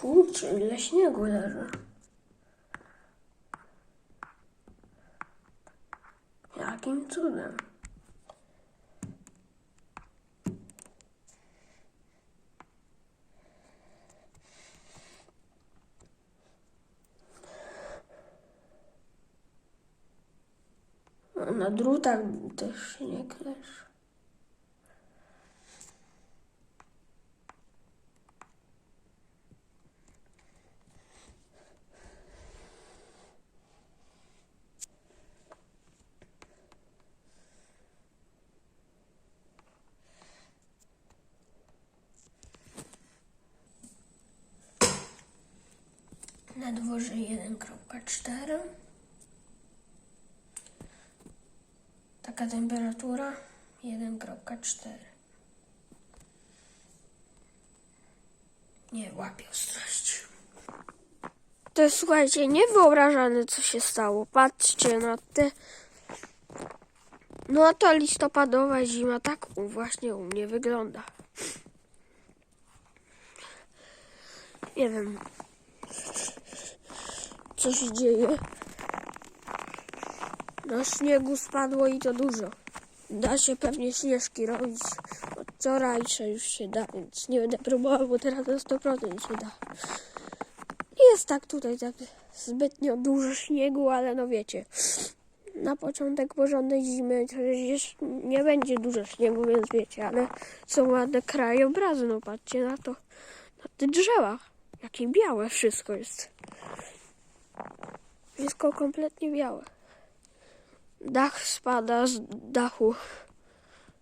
Kurczę, ile śniegu leży. Jakim cudem? No, Na drutach też śnieg leży. Na dworze 1.4. Taka temperatura 1.4. Nie łapię ostrości. To jest, słuchajcie, niewyobrażalne, co się stało. Patrzcie na te... No to listopadowa zima tak właśnie u mnie wygląda. Nie wiem, co się dzieje. Na śniegu spadło i to dużo. Da się pewnie śnieżki robić. Od wczorajsze już się da, więc nie będę próbował, bo teraz na 100% się da. Jest tak tutaj tak zbytnio dużo śniegu, ale no wiecie. Na początek porządnej zimy przecież nie będzie dużo śniegu, więc wiecie, ale są ładne krajobrazy, no patrzcie na to, na te drzewa. Jakie białe wszystko jest. Wszystko kompletnie białe. Dach spada z dachu.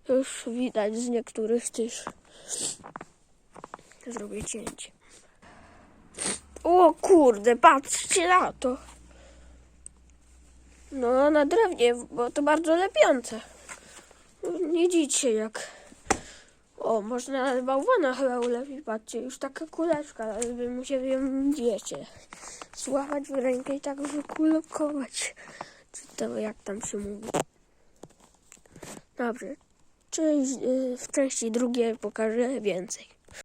Już widać z niektórych też. Zrobię cięcie. O kurde, patrzcie na to. No, na drewnie, bo to bardzo lepiące. Nie dzicie jak. O, można bałwana chyba ulepić. Patrzcie, już taka kuleczka, ale by musiał ją, wiecie, złapać w rękę i tak wykulokować. Czy to jak tam się mówi. Dobrze. Część, y, w części drugiej pokażę więcej.